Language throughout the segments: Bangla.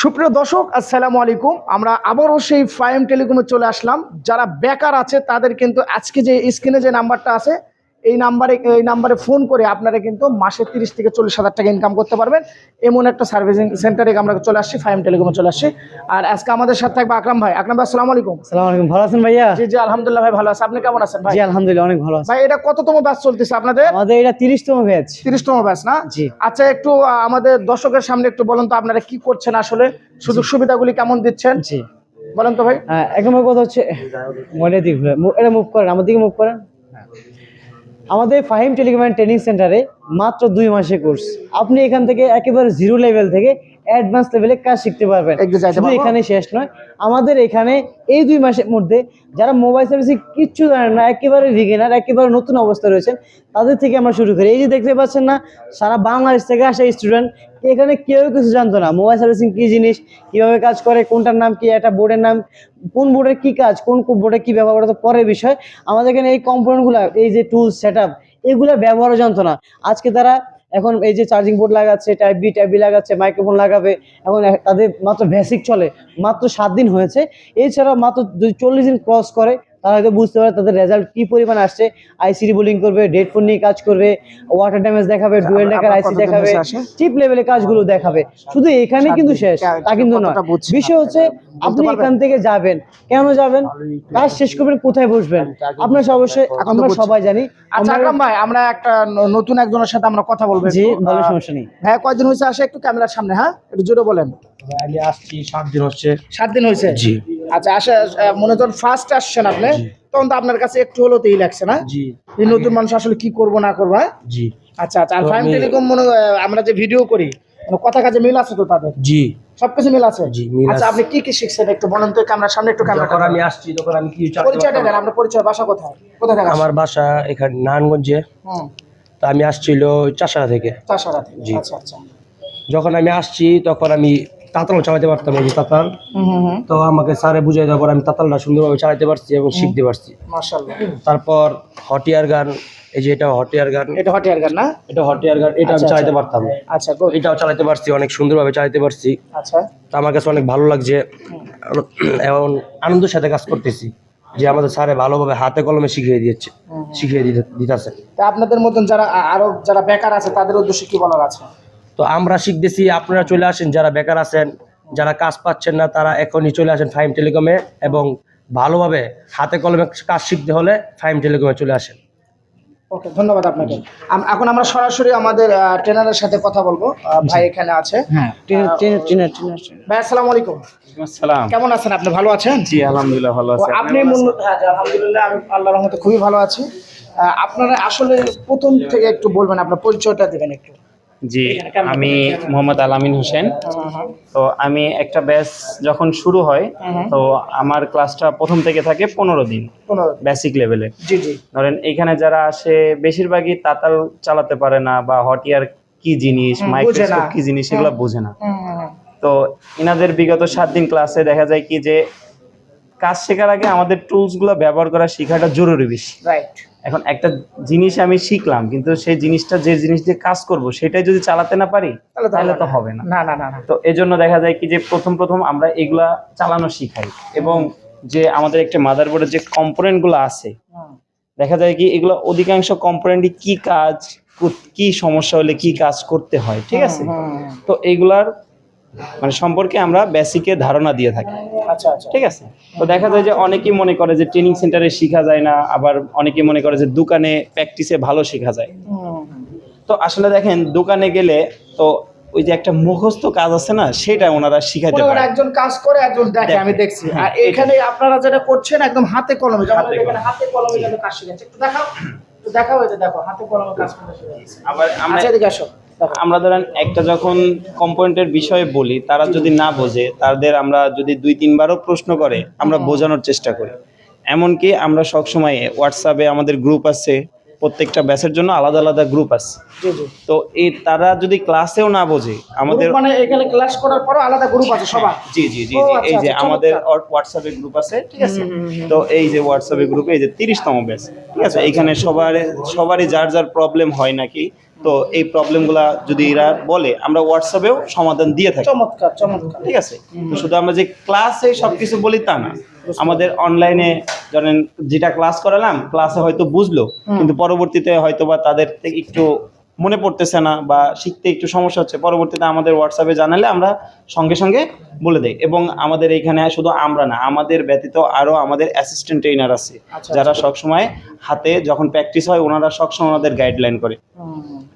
সুপ্রিয় দর্শক, আসসালামু আলাইকুম। আমরা আবারও সেই ফাইম টেলিকমে চলে আসলাম। যারা বেকার আছে, তাদের কিন্তু আজকে যে স্ক্রিনে যে নাম্বারটা আছে এই নাম্বারে এই নাম্বারে ফোন করে আপনারা কিন্তু মাসে তিরিশ থেকে চল্লিশ হাজার টাকা ইনকাম করতে পারবেন। এমন একটা সার্ভিসিং সেন্টারে আমরা চলে আসছি ফাইম টেলিকমে চলে আসছি। আর আজকে আমাদের সাথে থাকবে আকরাম ভাই। আকরাম ভাই আসসালামু আলাইকুম। সালাম আলাইকুম। ভালো আছেন ভাইয়া? জি জি আলহামদুলিল্লাহ ভাই ভালো আছে। আপনি কেমন আছেন ভাই? জি আলহামদুলিল্লাহ অনেক ভালো আছি। ভাই এটা কততম ব্যাচ চলতেছে আপনাদের? আমাদের এটা তিরিশতম ব্যাচ তিরিশতম ব্যাচ না? জি। আচ্ছা একটু আমাদের দর্শকের সামনে একটু বলুন তো আপনারা কি করছেন আসলে? সুযোগ সুবিধাগুলি কেমন দিচ্ছেন? জি। বলেন তো ভাই। হ্যাঁ, এক নম্বর কথা হচ্ছে মোবাইলের দিক এটা মুভ করেন আমার দিকে মুভ করেন। আমাদের ফাহিম টেলিগ্রাম ট্রেনিং সেন্টারে মাত্র দুই মাসে কোর্স। আপনি এখান থেকে একেবারে জিরো লেভেল থেকে অ্যাডভান্স লেভেলে কাজ শিখতে পারবেন। শুধু এখানে শেষ নয় আমাদের এখানে এই দুই মাসের মধ্যে যারা মোবাইল সার্ভিসিং কিচ্ছু জানেন না একেবারে বিগিনার একেবারে নতুন অবস্থা রয়েছেন তাদের থেকে আমরা শুরু করি। এই যে দেখতে পাচ্ছেন না সারা বাংলাদেশ থেকে আসা স্টুডেন্ট এখানে কেউ কিছু জানতো না মোবাইল সার্ভিসিং কী জিনিস কীভাবে কাজ করে কোনটার নাম কি একটা বোর্ডের নাম কোন বোর্ডের কি কাজ কোন বোর্ডে কি ব্যবহার করে তো পরের বিষয়। আমাদের এখানে এই কম্পোনেন্টগুলো এই যে টুলস সেট আপ এগুলো ব্যবহারও জানতো না। আজকে তারা এখন এই যে চার্জিং বোর্ড লাগাচ্ছে টাইপ বি টাইপ বি লাগাচ্ছে মাইক্রোফোন লাগাবে, এখন তাদের মাত্র বেসিক চলে, মাত্র সাত দিন হয়েছে। এছাড়াও মাত্র যদি চল্লিশ দিন ক্রস করে তারা হয়তো বুঝতে পারে তাদের রেজাল্ট কি পরিমাণ আসছে। আইসিডি বোলিং করবে ডেড ফোন নিয়ে কাজ করবে ওয়াটার ড্যামেজ দেখাবে ডুয়েল ডাকার আইসি দেখাবে চিপ লেভেলে কাজগুলো দেখাবে। শুধু এখানে কিন্তু শেষ তা কিন্তু নয়। বিষয় হচ্ছে আপনি এখান থেকে যাবেন। কেন যাবেন? কাজ শেষ করবেন কোথায় বসবেন? আপনার অবশ্যই আমরা সবাই জানি। আচ্ছা আমরা- ভাই আমরা একটা নতুন একজনের সাথে আমরা কথা বলব জি। ভালো সমস্যা নেই। ভাই কয়দিন হয়েছে? আসে একটু ক্যামেরার সামনে হ্যাঁ? একটু জোরে বলেন। আমি আসছি সাত দিন হচ্ছে। সাত দিন হয়েছে? জি। আচ্ছা আসা মনে করেন ফার্স্ট আসছেন আপনি তখন তো আপনার কাছে একটু হলো তেই লাগছে না? জি। নতুন মানুষ আসলে কি করব না করব হ্যাঁ? জি। আচ্ছা আচ্ছা আর ফাইম আমি- টেলিকম মনে আমরা যে ভিডিও করি কথা কাজে মিল আছে তো তাদের? জি। সবকিছু মিল আছে? জি, মিল আচ্ছা। আপনি কি কি শিখছেন একটু বলেন তো ক্যামেরার সামনে একটু ক্যামেরা যখন আমি আসছি তখন আমি কি চালাতে পরিচয়টা দেন। আপনার পরিচয় বাসা কোথায়? কোথায় থাকা আমার বাসা এখানে নারায়ণগঞ্জে। হুম। তো আমি আসছিল চাষারা থেকে। চাষারা থেকে জি। আচ্ছা আচ্ছা। যখন আমি আসছি তখন আমি তাতাল চালাতে পারতাম যে তাতাল। তো আমাকে স্যারে বুঝাই দেওয়ার পর আমি তাতালটা সুন্দরভাবে চালাতে পারছি এবং শিখতে পারছি। তারপর হটিয়ার গান এই যে এটা হটিয়ার গান। এটা হটিয়ার গান না? এটা হটিয়ার গান এটা আমি আচ্ছা, চালাতে আচ্ছা। পারতাম। আচ্ছা এটাও চালাতে পারছি অনেক সুন্দরভাবে চালাতে পারছি। আচ্ছা। তো আমার কাছে অনেক ভালো লাগছে এবং আনন্দের সাথে কাজ করতেছি যে আমাদের স্যারে ভালোভাবে হাতে কলমে শিখিয়ে হুম। শিখিয়ে দিতে দিতেছে। তা আপনাদের মতন যারা আরও যারা বেকার আছে তাদের উদ্দেশ্যে কি বলার আছে? তো আমরা শিখতেছি আপনারা চলে আসেন যারা বেকার আছেন যারা কাজ পাচ্ছেন না তারা এখনই চলে আসেন ফাইম টেলিকমে এবং ভালোভাবে হাতে কলমে কাজ শিখতে হলে ফাইম টেলিকমে চলে আসেন। ওকে ধন্যবাদ আপনাকে। এখন আমরা সরাসরি আমাদের ট্রেনারের সাথে কথা বলব। ভাই এখানে আছে। হ্যাঁ ভাই আসসালামু আলাইকুম। সালাম কেমন আছেন আপনি? ভালো আছেন? জি আলহামদুলিল্লাহ ভালো ও, আছি আপনি হ্যাঁ আলহামদুলিল্লাহ আমি আল্লাহর রহমতে খুবই ভালো আছি। আপনারা আসলে প্রথম থেকে একটু বলবেন আপনার পরিচয়টা দেবেন একটু। জি আমি মোহাম্মদ আলামিন হোসেন। তো আমি একটা ব্যাচ যখন শুরু হয় তো আমার ক্লাসটা প্রথম থেকে থাকে পনেরো দিন বেসিক লেভেলে জি জি। ধরেন এখানে যারা আসে বেশিরভাগই তাতাল চালাতে পারে না বা হটিয়ার কি জিনিস মাইক্রোস্কোপ কি জিনিস এগুলো বোঝে না। তো ইনাদের বিগত সাত দিন ক্লাসে দেখা যায় কি যে কাজ শেখার আগে আমাদের টুলসগুলো ব্যবহার করা শেখাটা জরুরি বেশি। রাইট এখন একটা জিনিস আমি শিখলাম কিন্তু সেই জিনিসটা যে জিনিস দিয়ে কাজ করব সেটাই যদি চালাতে না পারি তাহলে তো হবে না। না। না না তো এজন্য দেখা যায় কি যে প্রথম প্রথম আমরা এগুলা চালানো শিখাই। এবং যে আমাদের একটা মাদারবোর্ডের যে কম্পোনেন্টগুলো আছে দেখা যায় কি এগুলো অধিকাংশ কম্পোনেন্টই কি কাজ কি সমস্যা হলে কি কাজ করতে হয় ঠিক আছে? তো এগুলার মানে সম্পর্কে আমরা বেসিকে ধারণা দিয়ে থাকি। ঠিক আছে? তো দেখা যায় যে অনেকেই মনে করে যে ট্রেনিং সেন্টারে শেখা যায় না আবার অনেকেই মনে করে যে দোকানে প্র্যাকটিসে ভালো শেখা যায়। তো আসলে দেখেন দোকানে গেলে তো ওই যে একটা মুখস্থ কাজ আছে না সেটা ওনারা করেন পারে। একজন কাজ করে একজন দেখে আমি দেখছি। আর হ্যাঁ, এখানে আপনারা যেটা করছেন একদম হাতে কলমে যেমন এখানে হাতে কলমে যেন কাজ শিখাচ্ছে একটু দেখাও। দেখাও যে দেখো হাতে কলমে কাজ করতে শিখাচ্ছে আবার আমরা আচ্ছা এদিকে আসো। আমরা ধরেন একটা যখন কম্পোনেন্টের বিষয়ে বলি তারা যদি না বোঝে তাদের আমরা যদি দুই তিনবারও প্রশ্ন করে আমরা বোঝানোর চেষ্টা করি। এমনকি আমরা সবসময় হোয়াটসঅ্যাপে আমাদের গ্রুপ আছে প্রত্যেকটা ব্যাচের জন্য আলাদা আলাদা গ্রুপ আছে। তো এই তারা যদি ক্লাসেও না বোঝে আমাদের মানে এখানে ক্লাস করার পরও আলাদা গ্রুপ আছে সবার? জি জি জি জি আচ্ছা, এই যে আচ্ছা, আমাদের। হোয়াটসঅ্যাপে গ্রুপ আছে ঠিক আছে? তো এই যে হোয়াটসঅ্যাপে গ্রুপে এই যে তিরিশতম ব্যাচ ঠিক আছে? এখানে সবার সবারই যার যার প্রবলেম হয় নাকি তো এই প্রবলেমগুলা যদি এরা বলে আমরা হোয়াটসঅ্যাপেও সমাধান দিয়ে থাকি। চমৎকার চমৎকার। ঠিক আছে? তো শুধু আমরা যে ক্লাসে সবকিছু বলি তা না। আমাদের অনলাইনে ধরেন যেটা ক্লাস করালাম ক্লাসে হয়তো বুঝলো কিন্তু পরবর্তীতে হয়তো বা তাদের থেকে একটু মনে পড়তেছে না বা শিখতে একটু সমস্যা হচ্ছে পরবর্তীতে আমাদের হোয়াটসঅ্যাপে জানালে আমরা সঙ্গে সঙ্গে বলে দেই। এবং আমাদের এইখানে শুধু আমরা না আমাদের ব্যতীত আরও আমাদের অ্যাসিস্ট্যান্ট ট্রেনার আছে আচ্ছা, যারা সবসময় হাতে যখন প্র্যাকটিস হয় ওনারা সবসময় ওনাদের গাইডলাইন করে।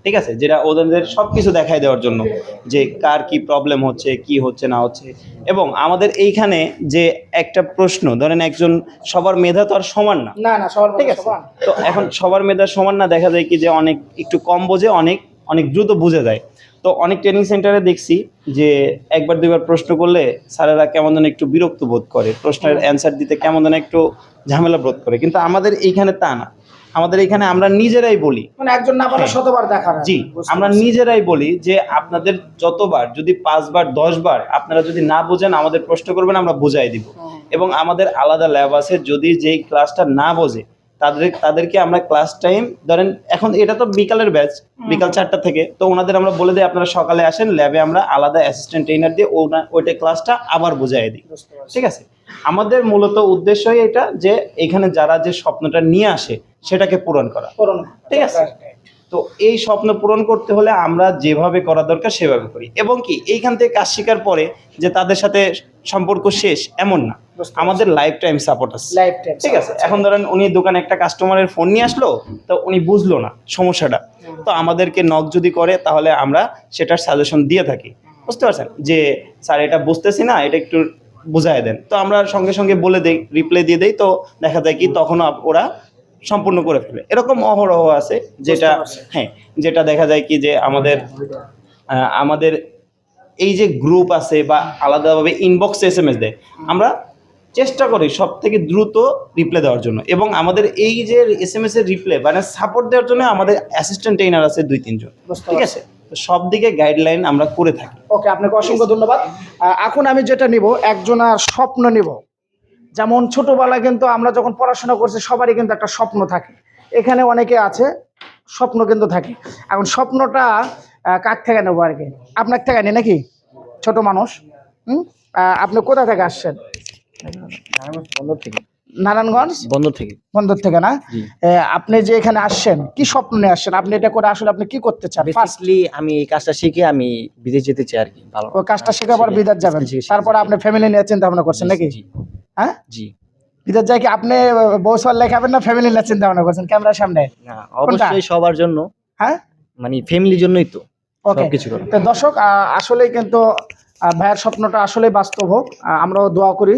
ঠিক আছে? যেটা ওদের সব কিছু দেখাই দেওয়ার জন্য যে কার কি প্রবলেম হচ্ছে কি হচ্ছে না হচ্ছে। এবং আমাদের এইখানে যে একটা প্রশ্ন ধরেন একজন সবার মেধা তো আর সমান না। না না সবার ঠিক আছে? তো এখন সবার মেধা সমান না দেখা যায় কি যে অনেক একটু কম বোঝে অনেক অনেক দ্রুত বুঝে যায়। তো অনেক ট্রেনিং সেন্টারে দেখছি যে একবার দুইবার প্রশ্ন করলে স্যারেরা কেমন যেন একটু বিরক্ত বোধ করে। প্রশ্নের অ্যান্সার দিতে কেমন যেন একটু ঝামেলা বোধ করে। কিন্তু আমাদের এইখানে তা না। আমাদের এখানে আমরা নিজেরাই বলি। মানে একজন না পারলে শতবার দেখার জি আমরা নিজেরাই বলি যে আপনাদের যতবার যদি পাঁচবার দশবার আপনারা যদি না বোঝেন আমাদের প্রশ্ন করবেন আমরা বুঝাই দিব। এবং আমাদের আলাদা ল্যাব আছে যদি যেই ক্লাসটা না বোঝে তাদের তাদেরকে আমরা ক্লাস টাইম ধরেন এখন এটা তো বিকালের ব্যাচ বিকাল চারটা থেকে তো ওনাদের আমরা বলে দিই আপনারা সকালে আসেন ল্যাবে আমরা আলাদা অ্যাসিস্ট্যান্ট ট্রেনার দিয়ে ওটা ওইটা ক্লাসটা আবার বুঝাই দিই। ঠিক আছে? আমাদের মূলত উদ্দেশ্যই এটা যে এখানে যারা যে স্বপ্নটা নিয়ে আসে সেটাকে পূরণ করা। পূরণ ঠিক আছে? তো এই স্বপ্ন পূরণ করতে হলে আমরা যেভাবে করা দরকার সেভাবে করি। এবং কি এইখান থেকে কাজ শেখার পরে যে তাদের সাথে সম্পর্ক শেষ এমন না। আমাদের লাইফ টাইম সাপোর্ট আছে ঠিক আছে? এখন ধরেন উনি দোকানে একটা কাস্টমারের ফোন নিয়ে আসলো তো উনি বুঝলো না সমস্যাটা। তো আমাদেরকে নক যদি করে তাহলে আমরা সেটার সাজেশন দিয়ে থাকি। বুঝতে পারছেন? যে স্যার এটা বুঝতেছি না এটা একটু বুঝাই দেন। তো আমরা সঙ্গে সঙ্গে বলে দেই রিপ্লাই দিয়ে দেই তো দেখা যায় কি তখন ওরা সম্পূর্ণ করে ফেলে। এরকম অহরহ আছে যেটা হ্যাঁ যেটা দেখা যায় কি যে আমাদের আমাদের এই যে গ্রুপ আছে বা আলাদাভাবে ইনবক্সে এস এম এস দেয় আমরা চেষ্টা করি সব থেকে দ্রুত রিপ্লাই দেওয়ার জন্য। এবং আমাদের এই যে এস এম এস এর রিপ্লাই মানে সাপোর্ট দেওয়ার জন্য আমাদের অ্যাসিস্ট্যান্ট ট্রেনার আছে দুই তিনজন। ঠিক আছে? সব দিকে গাইডলাইন আমরা করে থাকি। ওকে আপনাকে অসংখ্য ধন্যবাদ। এখন আমি যেটা নিব একজনের স্বপ্ন নিব। যেমন ছোটবেলায় কিন্তু আমরা যখন পড়াশোনা করছি সবারই কিন্তু একটা স্বপ্ন থাকে। এখানে অনেকে আছে স্বপ্ন কিন্তু থাকে। এখন স্বপ্নটা কার থেকে নেব আর কি? আপনার থেকে নেই নাকি? ছোট মানুষ। হুম? আপনি কোথা থেকে আসছেন? নারায়ণগঞ্জ? বন্দর থেকে। বন্দর থেকে না? আপনি যে এখানে আসছেন কি স্বপ্ন নিয়ে আসছেন? আপনি এটা করে আসলে আপনি কি করতে চান? ফার্স্টলি আমি এই কাজটা শিখে আমি বিদেশ যেতে চাই আর কি ভালো। ওই কাজটা শেখার পর বিদেশ যাবেন। তারপরে আপনি ফ্যামিলি নিয়ে চিন্তা ভাবনা করছেন নাকি? জি। হ্যাঁ? জি। বিদেশ যাই কি আপনি বউ সাল লেখাবেন না ফ্যামিলি নিয়ে চিন্তা ভাবনা করছেন? ক্যামেরার সামনে। না অবশ্যই সবার জন্য। হ্যাঁ? মানে ফ্যামিলির জন্যই তো ওকে তো দর্শক আহ, আসলেই কিন্তু ভাইয়ের স্বপ্নটা আসলে বাস্তব হোক। আমরাও দোয়া করি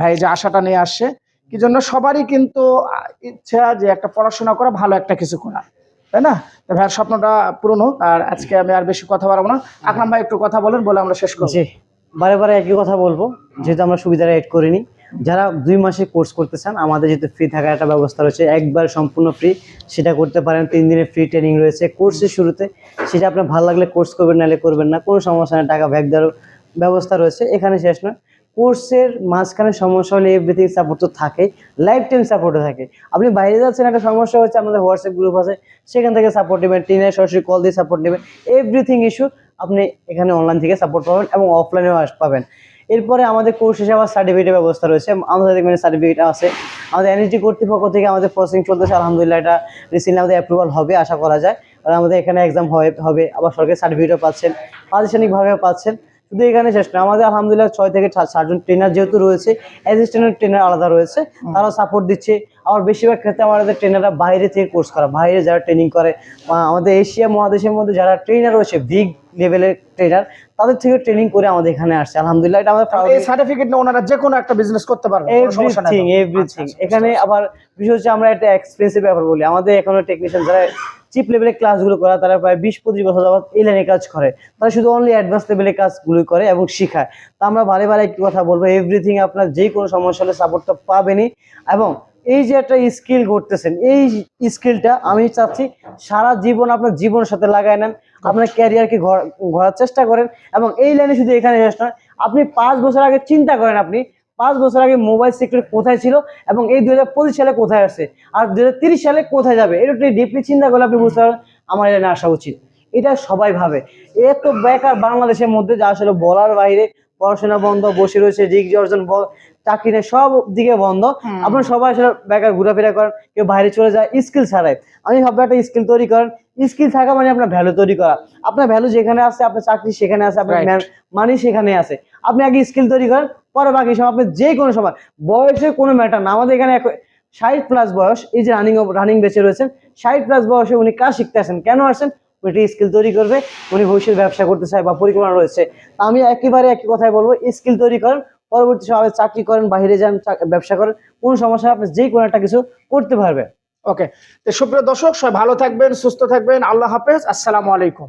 ভাই যে আশাটা নিয়ে আসছে। কি জন্য? সবারই কিন্তু ইচ্ছা যে একটা পড়াশোনা করা, ভালো একটা কিছু করা তাই না? ভাইয়ের স্বপ্নটা হোক, আর আজকে আমি আর বেশি কথা বাড়াবো না। আকরাম ভাই, একটু কথা বলেন, বলে আমরা শেষ করছি বারে বারে একই কথা বলব, যেহেতু আমরা সুবিধাটা এড করিনি। যারা দুই মাসে কোর্স করতে চান আমাদের যেহেতু ফ্রি থাকার একটা ব্যবস্থা রয়েছে, একবার সম্পূর্ণ ফ্রি সেটা করতে পারেন। তিন দিনের ফ্রি ট্রেনিং রয়েছে কোর্সের শুরুতে। সেটা আপনার ভালো লাগলে কোর্স করবেন, নাহলে করবেন না। কোনো সমস্যা নেই, টাকা ব্যাক দেওয়ার ব্যবস্থা রয়েছে। এখানে শেষ নয়। কোর্সের মাঝখানে সমস্যা হলে এভরিথিং সাপোর্ট তো থাকে লাইফ টাইম সাপোর্টও থাকে। আপনি বাইরে যাচ্ছেন, একটা সমস্যা হচ্ছে আমাদের হোয়াটসঅ্যাপ গ্রুপ আছে। সেখান থেকে সাপোর্ট নেবেন, টিনে সরাসরি কল দিয়ে সাপোর্ট নেবেন। এভরিথিং ইস্যু আপনি এখানে অনলাইন থেকে সাপোর্ট পাবেন এবং অফলাইনেও পাবেন। এরপরে আমাদের কোর্স শেষে আবার সার্টিফিকেটের ব্যবস্থা রয়েছে। আমাদের এখানে সার্টিফিকেট আছে। আমাদের এনএসডি কর্তৃপক্ষ থেকে আমাদের প্রসেসিং চলতেছে। আলহামদুলিল্লাহ এটা রিসেন্টলি আমাদের অ্যাপ্রুভাল হবে, আশা করা যায়। কারণ আমাদের এখানে এক্সাম হবে, আবার সরকারি সার্টিফিকেটও পাচ্ছেন, প্রাতিষ্ঠানিকভাবেও পাচ্ছেন। শুধু এখানে শেষ না আমাদের আলহামদুলিল্লাহ ছয় থেকে সাতজন ট্রেনার যেহেতু রয়েছে অ্যাসিস্ট্যান্ট ট্রেনার আলাদা রয়েছে তারা সাপোর্ট দিচ্ছে। আবার বেশিরভাগ ক্ষেত্রে আমাদের ট্রেনাররা বাইরে থেকে কোর্স করা বাইরে যারা ট্রেনিং করে আমাদের এশিয়া মহাদেশের মধ্যে যারা ট্রেনার রয়েছে বিগ লেভেলের ট্রেনার তাদের থেকে ট্রেনিং করে আমাদের এখানে আসছে। আলহামদুলিল্লাহ এটা আমাদের এই সার্টিফিকেট নিয়ে ওনারা যে কোনো একটা বিজনেস করতে পারবে এভরিথিং এভরিথিং আচ্ছা, আচ্ছা, এখানে আবার বিষয় হচ্ছে আমরা একটা এক্সপেন্সিভ ব্যাপার বলি। আমাদের এখনও টেকনিশিয়ান যারা চিপ লেভেলের ক্লাসগুলো করে, তারা প্রায় বিশ পঁচিশ বছর যাবত এই লাইনে কাজ করে। তারা শুধু অনলি অ্যাডভান্স লেভেলের কাজগুলো করে এবং শেখায়। তো আমরা বারে বারে একটি কথা বলব এভরিথিং আপনার যে কোনো সমস্যা হলে সাপোর্টটা পাবেনই। এবং এই যে একটা স্কিল করতেছেন এই স্কিলটা আমি চাচ্ছি সারা জীবন আপনার জীবনের সাথে লাগায় নেন, আপনার ক্যারিয়ারকে ঘোরার চেষ্টা করেন এবং এই লাইনে শুধু এখানে শেষ নয়, আপনি পাঁচ বছর আগে চিন্তা করেন আপনি পাঁচ বছর আগে মোবাইল সেক্টর কোথায় ছিল এবং এই দুই হাজার পঁচিশ সালে কোথায় আসছে? আর দু সালে কোথায় যাবে? এটা একটু ডিপলি চিন্তা করলে আপনি বুঝতে পারবেন, আমার এখানে আসা উচিত। এটা সবাই ভাবে। এত বেকার বাংলাদেশের মধ্যে যা আসলে বলার বাইরে পড়াশোনা বন্ধ বসে রয়েছে ডিগ্রি অর্জন চাকরি নেই সব দিকে বন্ধ। আপনারা সবাই আসলে বেকার ঘোরাফেরা করেন কেউ বাইরে চলে যায় স্কিল ছাড়াই। আমি ভাববো একটা স্কিল তৈরি করেন। স্কিল থাকা মানে আপনার ভ্যালু তৈরি করা। আপনার ভ্যালু যেখানে আছে আপনার চাকরি সেখানে আছে আপনার. মানি সেখানে আছে। আপনি আগে স্কিল তৈরি করেন পরে বাকি সময় আপনি যে কোনো সময় বয়সে কোনো ম্যাটার না। আমাদের এখানে ষাট প্লাস বয়স এই যে রানিং রানিং বেঁচে রয়েছেন ষাট প্লাস বয়সে উনি কাজ শিখতে আসেন। কেন আসেন? উনি স্কিল তৈরি করবে, উনি ভবিষ্যৎ ব্যবসা করতে চায় বা পরিকল্পনা রয়েছে। আমি একেবারে একই কথাই বলব স্কিল তৈরি করেন, পরবর্তী সময় চাকরি করেন, বাইরে যান ব্যবসা করেন, কোনো সমস্যা আপনি যে কোনো একটা কিছু করতে পারবেন। ওকে তো সুপ্রিয় দর্শক, সবাই ভালো থাকবেন, সুস্থ থাকবেন, আল্লাহ হাফেজ, আসসালামু আলাইকুম।